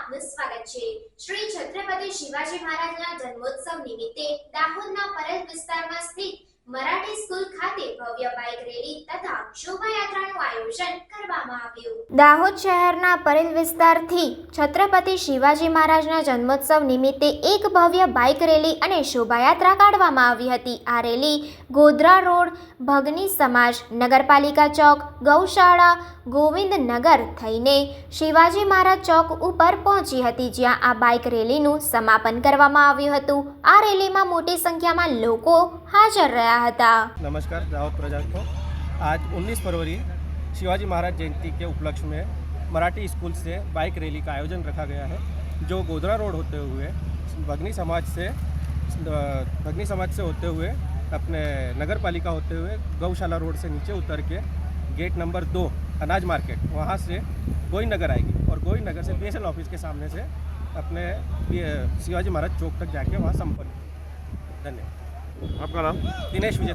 આપનું સ્વાગત છે. શ્રી છત્રપતિ શિવાજી મહારાજના જન્મોત્સવ નિમિત્તે દાહોદના પરલ વિસ્તારમાં સ્થિત મરાઠી સ્કૂલ ખાતે ભવ્ય બાઇક રેલી તથા શોભાયાત્રા શોભાયાત્રાનું આયોજન કરવામાં આવ્યું દાહોદ શહેરના પરેલ વિસ્તારથી છત્રપતિ શિવાજી મહારાજના જન્મોત્સવ નિમિત્તે એક ભવ્ય બાઇક રેલી અને શોભાયાત્રા કાઢવામાં આવી હતી આ રેલી ગોધરા રોડ ભગની સમાજ નગરપાલિકા ચોક ગૌશાળા ગોવિંદનગર થઈને શિવાજી મહારાજ ચોક ઉપર પહોંચી હતી જ્યાં આ બાઇક રેલીનું સમાપન કરવામાં આવ્યું હતું આ રેલીમાં મોટી સંખ્યામાં લોકો હાજર રહ્યા હતા नमस्कार दाहोद प्रजा को आज 19 फरवरी शिवाजी महाराज जयंती के उपलक्ष्य में मराठी स्कूल से बाइक रैली का आयोजन रखा गया है जो गोधरा रोड होते हुए भगनी समाज से भगनी समाज से होते हुए अपने नगर पालिका होते हुए गौशाला रोड से नीचे उतर के गेट नंबर दो अनाज मार्केट वहाँ से गोई नगर आएगी और गोई नगर से बी ऑफ़िस के सामने से अपने शिवाजी महाराज चौक तक जाके वहाँ संपन्न धन्यवाद। आपका नाम? दिनेश विजय।